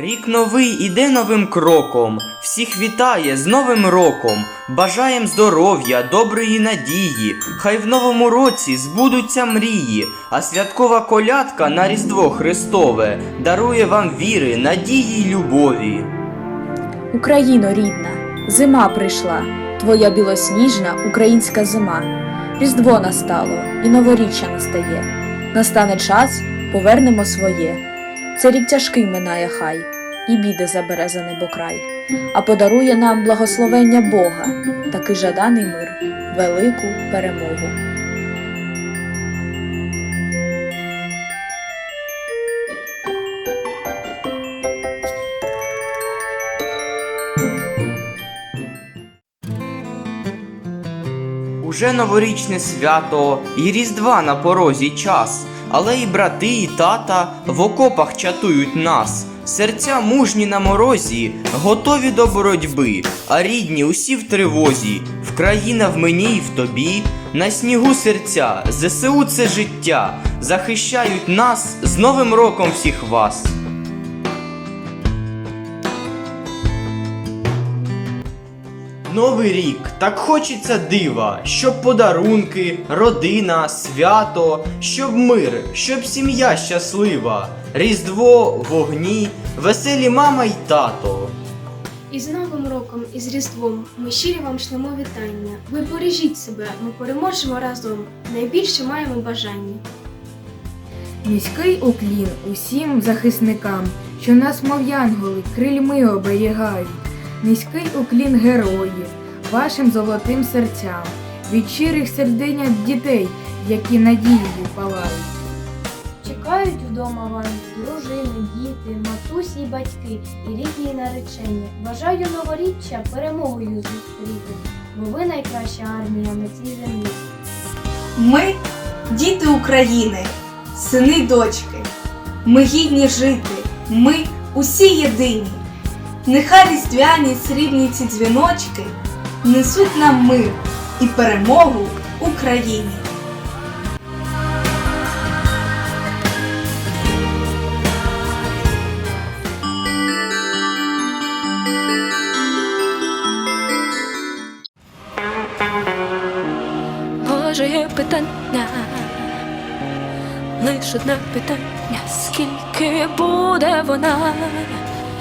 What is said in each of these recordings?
Рік новий іде новим кроком, всіх вітає з Новим роком, бажаєм здоров'я, доброї надії, хай в новому році збудуться мрії, а святкова колядка на Різдво Христове дарує вам віри, надії й любові. Україно рідна, зима прийшла, твоя білосніжна українська зима. Різдво настало і новоріччя настає. Настане час, повернемо своє. Це рік тяжкий минає хай, і біди забере за небокрай, а подарує нам благословення Бога, такий жаданий мир, велику перемогу. Уже новорічне свято і Різдва на порозі час, але і брати, і тата в окопах чатують нас. Серця мужні на морозі, готові до боротьби, а рідні усі в тривозі, в країна в мені і в тобі, на снігу серця, ЗСУ це життя, захищають нас з Новим роком всіх вас. Новий рік, так хочеться дива, щоб подарунки, родина, свято, щоб мир, щоб сім'я щаслива, Різдво, вогні, веселі мама й тато. І з Новим роком, і з Різдвом ми щирі вам шлемо вітання. Ви бережіть себе, ми переможемо разом. Найбільше маємо бажання. Низький уклін усім захисникам, що нас, мов янголи, крильми оберігають. Низький уклін героїв, вашим золотим серцям, від щирих серденят дітей, які надією палають. Чекають вдома вам дружини, діти, матусі й батьки і рідні наречені. Бажаю новоріччя перемогою зустріти, бо ви найкраща армія на цій землі. Ми діти України, сини дочки. Ми гідні жити, ми усі єдині. Нехай різдвяні срібні ці дзвіночки несуть нам мир і перемогу Україні. Може є питання, лиш одне питання, скільки буде вона,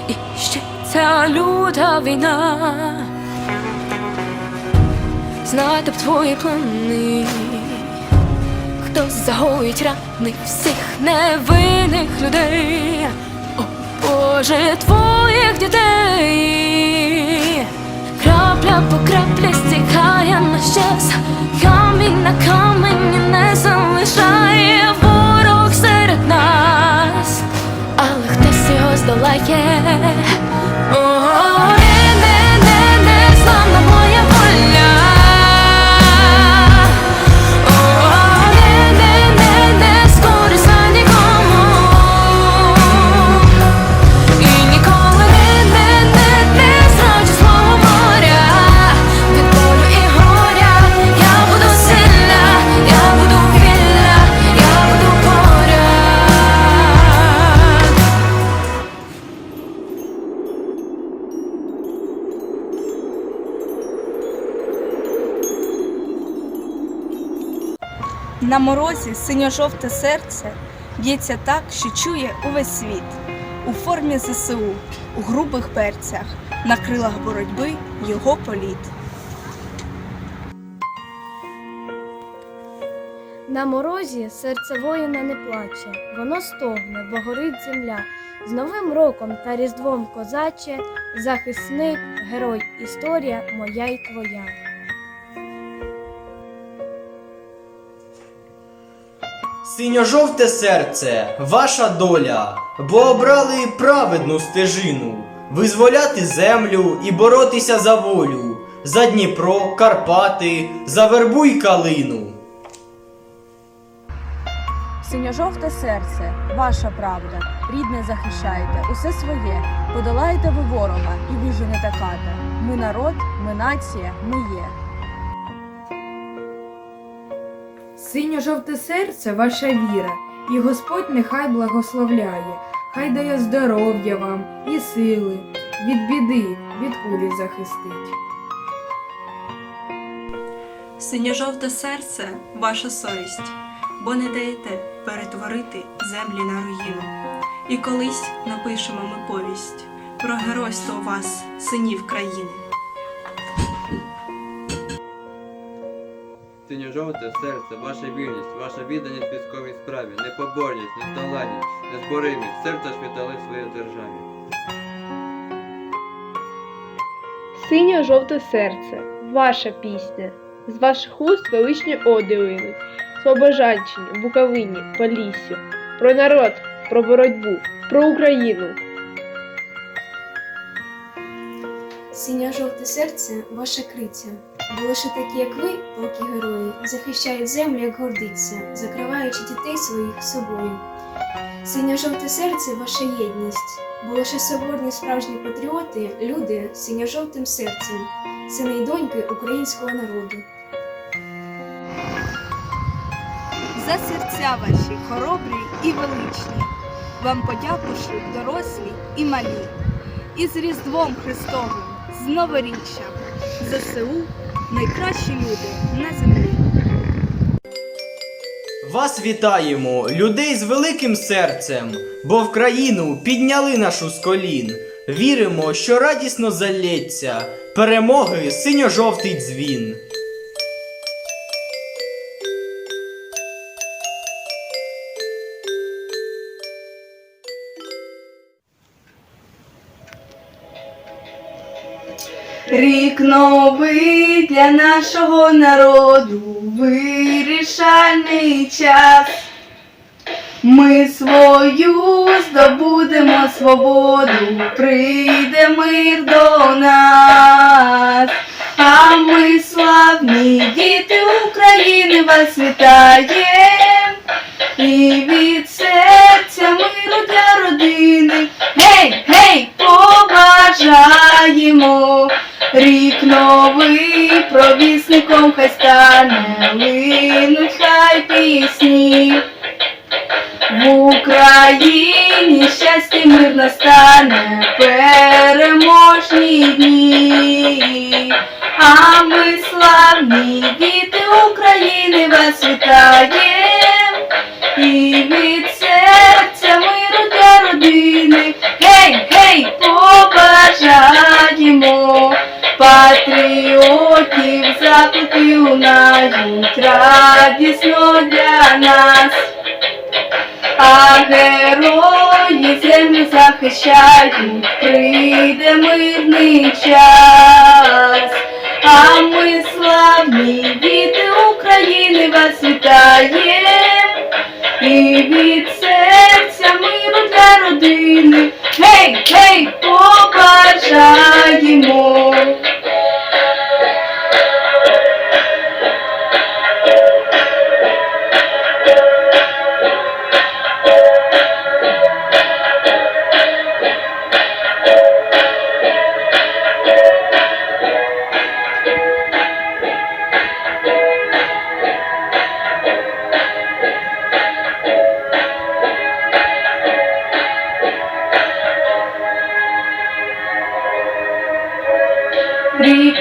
і ще ця люта війна, знати б твої плани, хто загоїть рани всіх невинних людей, о Боже, твоїх дітей. Крапля по краплі стікає на щас, камінь на камені не залишає ворог серед нас, але хтось його. На морозі синьо-жовте серце б'ється так, що чує увесь світ. У формі ЗСУ, у грубих перцях, на крилах боротьби його політ. На морозі серце воїна не плаче, воно стогне, бо горить земля. З Новим роком та Різдвом козаче, захисник, герой, історія моя й твоя. Синьо-жовте серце, ваша доля, бо обрали праведну стежину, визволяти землю і боротися за волю, за Дніпро, Карпати, за вербу й калину. Синьо-жовте серце, ваша правда, рідне захищаєте, усе своє, подолаєте ви ворога і виженете ката. Ми народ, ми нація, ми є. Синьо-жовте серце ваша віра, і Господь нехай благословляє. Хай дає здоров'я вам і сили, від біди, від кулі захистить. Синьо-жовте серце ваша совість, бо не даєте перетворити землі на руїну. І колись напишемо ми повість про геройство вас, синів країни. Синьо-жовте серце, ваша вірність, ваша відданість військовій справі, непоборність, несталадність, незборимість, серце ж віддали своїй державі. Синьо-жовте серце, ваша пісня, з ваших уст величні оди линуть, Слобожанщині, Буковині, Поліссю, про народ, про боротьбу, про Україну. Синьо-жовте серце ваша криця, бо лише такі, як ви, полки герої, захищають землю, як гордиться, закриваючи дітей своїх собою. Синьо-жовте серце ваша єдність, бо лише соборні справжні патріоти, люди синьо-жовтим серцем, сини й доньки українського народу. За серця ваші хоробрі і величні, вам подяку шлють дорослі і малі, і з Різдвом Христовим, з новоріччям, ЗСУ найкращі люди на землі. Вас вітаємо, людей з великим серцем, бо в країну підняли нашу з колін. Віримо, що радісно залється перемоги синьо-жовтий дзвін. Рік новий для нашого народу, вирішальний час. Ми свою здобудемо свободу, прийде мир до нас. А ми славні діти України вас вітаєм. І від серця миру для родини. Гей, гей, побажаємо. Рік новий провісником хай стане, линуть хай пісні. В Україні щастя мир настане, переможні дні. А ми славні діти України вас вітаєм. Патріотів заклики лунають радісно для нас. А герої землю захищають, прийде мирний час. А ми славні діти України вас вітаєм. І від серця миру для родини. Гей, гей, побажаємо.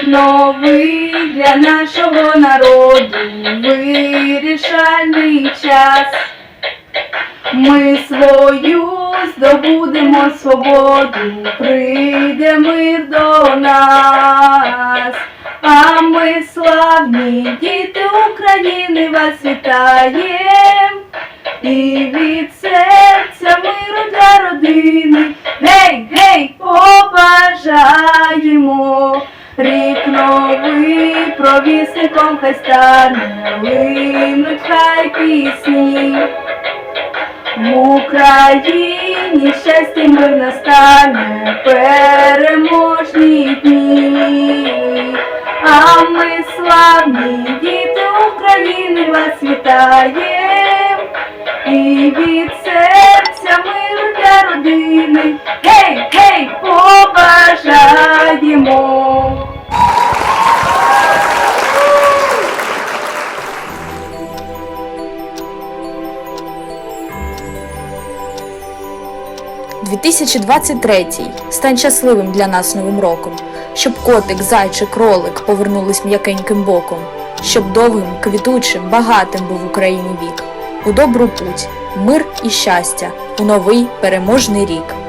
Новий для нашого народу, вирішальний час. Ми свою здобудемо свободу, прийде мир до нас. А ми славні діти України вас вітаєм. І від серця миру для родини. Гей, гей, побажаємо. Рік новий провісником хай стане, линуть хай пісні. В Україні щастя мир настане, переможні дні. А ми славні діти України вас вітаєм. І від родини, гей, гей, побажаємо. «2023-й. стань щасливим для нас новим роком, щоб котик, зайчик, кролик повернулись м'якеньким боком, щоб довгим, квітучим, багатим був в Україні вік у добру путь, мир і щастя у новий переможний рік.